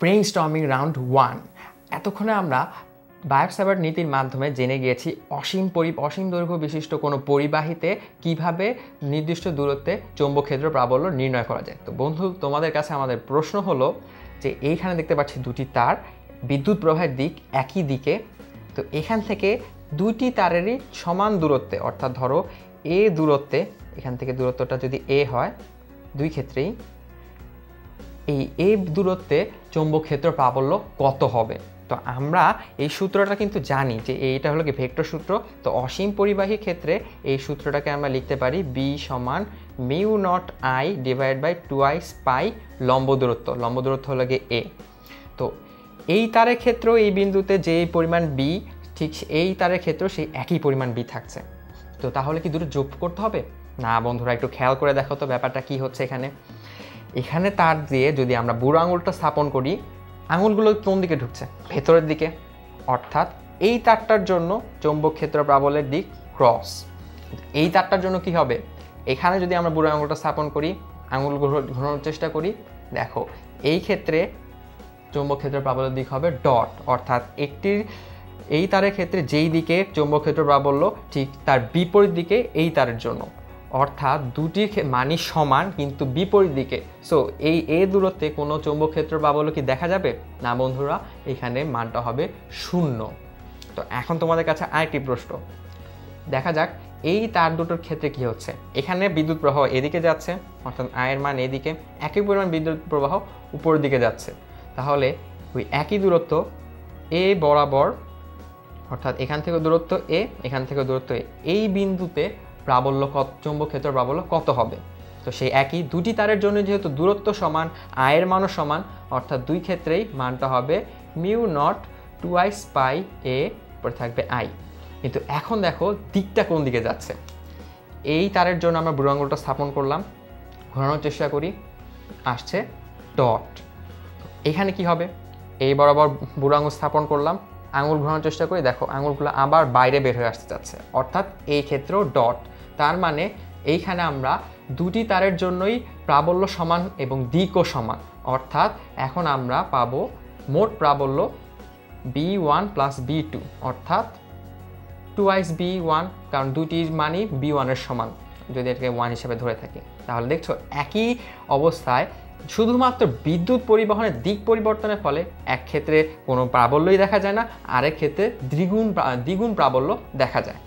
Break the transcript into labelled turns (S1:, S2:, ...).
S1: Brain storming round one এতক্ষণে আমরা বায়ক সাবার নীতির মাধ্যমে জেনে গিয়েছি অসীম পরি, অসীম দৈর্ঘ্য বিশিষ্ট কোনো পরিবাহিতে কীভাবে নির্দিষ্ট দূরত্বে চৌম্বক ক্ষেত্র প্রাবল্য নির্ণয় করা যায়। তো বন্ধু, তোমাদের কাছে আমাদের প্রশ্ন হলো যে এইখানে দেখতে পাচ্ছি দুটি তার, বিদ্যুৎ প্রবাহের দিক একই দিকে। তো এখান থেকে দুটি তারেরই সমান দূরত্বে, অর্থাৎ ধরো এ দূরত্বে, এখান থেকে দূরত্বটা যদি এ হয়, দুই ক্ষেত্রেই এই এ দূরত্বে চৌম্বক ক্ষেত্র প্রাবল্য কত হবে? তো আমরা এই সূত্রটা কিন্তু জানি যে এইটা হলো কি ভেক্টর সূত্র। তো অসীম পরিবাহী ক্ষেত্রে এই সূত্রটাকে আমরা লিখতে পারি বি সমান mu naught I divide by two I spy লম্ব দূরত্ব। লম্ব দূরত্ব হলো গিয়ে এ তো এই তারের ক্ষেত্রেও এই বিন্দুতে যে পরিমাণ বি ঠিক এই তারের ক্ষেত্রেও সেই একই পরিমাণ বি থাকছে। তো তাহলে কি দুটো যোগ করতে হবে? না বন্ধুরা, একটু খেয়াল করে দেখো তো ব্যাপারটা কি হচ্ছে এখানে। এখানে তার দিয়ে যদি আমরা বুড়ো আঙুলটা স্থাপন করি, আঙুলগুলো কোন দিকে ঢুকছে? ভেতরের দিকে। অর্থাৎ এই তারটার জন্য চৌম্বক ক্ষেত্র প্রাবলের দিক ক্রস এই তারটার জন্য কি হবে? এখানে যদি আমরা বুড়ো আঙুলটা স্থাপন করি, আঙুল ঘোরানোর চেষ্টা করি, দেখো, এই ক্ষেত্রে চৌম্বক ক্ষেত্র প্রাবল্যের দিক হবে ডট অর্থাৎ একটির, এই তারের ক্ষেত্রে যেই দিকে চৌম্বক ক্ষেত্র প্রাবল্য, ঠিক তার বিপরীত দিকে এই তারের জন্য। অর্থাৎ দুটি মানই সমান, কিন্তু বিপরীত দিকে। সো এই এ দূরত্বে কোনো চৌম্বক ক্ষেত্র প্রাবল্য কি দেখা যাবে? না বন্ধুরা, এখানে মানটা হবে শূন্য। তো এখন তোমাদের কাছে আরেকটি প্রশ্ন। দেখা যাক, এই তার দুটোর ক্ষেত্রে কি হচ্ছে? এখানে বিদ্যুৎ প্রবাহ এদিকে যাচ্ছে, অর্থাৎ আয়ের মান এদিকে, একই পরিমাণ বিদ্যুৎ প্রবাহ উপরের দিকে যাচ্ছে। তাহলে, ওই একই দূরত্ব এ বরাবর, অর্থাৎ এখান থেকে দূরত্ব এ এখান থেকে দূরত্ব এ এই বিন্দুতে প্রাবল্য কত চুম্বক ক্ষেত্র প্রাবল্য কত হবে? তো সেই একই দুটি তারের জন্য যেহেতু দূরত্ব সমান, আয়ের মানও সমান, অর্থাৎ দুই ক্ষেত্রেই মানটা হবে মিউ নট টু আই স্পাই এ পরে থাকবে আই। কিন্তু এখন দেখো দিকটা কোন দিকে যাচ্ছে। এই তারের জন্য আমরা বুড়ো আঙুলটা স্থাপন করলাম, ঘোরানোর চেষ্টা করি, আসছে ডট। এখানে কি হবে? এই বরাবর বুড়ো স্থাপন করলাম আঙুল ঘোরানোর চেষ্টা করি, দেখো আঙুলগুলো আবার বাইরে বের হয়ে আসতে যাচ্ছে, অর্থাৎ এই ক্ষেত্রেও ডট। তার মানে এইখানে আমরা দুটি তারের জন্যই প্রাবল্য সমান এবং দিকও সমান। অর্থাৎ এখন আমরা পাব মোট প্রাবল্য B one plus B two. অর্থাৎ টু আইস বি ওয়ান, কারণ দুটির মানই বি ওয়ানের সমান, যদি এটাকে ওয়ান হিসেবে ধরে থাকি। তাহলে দেখছ, একই অবস্থায় শুধুমাত্র বিদ্যুৎ পরিবহনের দিক পরিবর্তনের ফলে এক ক্ষেত্রে কোনো প্রাবল্যই দেখা যায় না, আরেক ক্ষেত্রে দ্বিগুণ দ্বিগুণ প্রাবল্য দেখা যায়।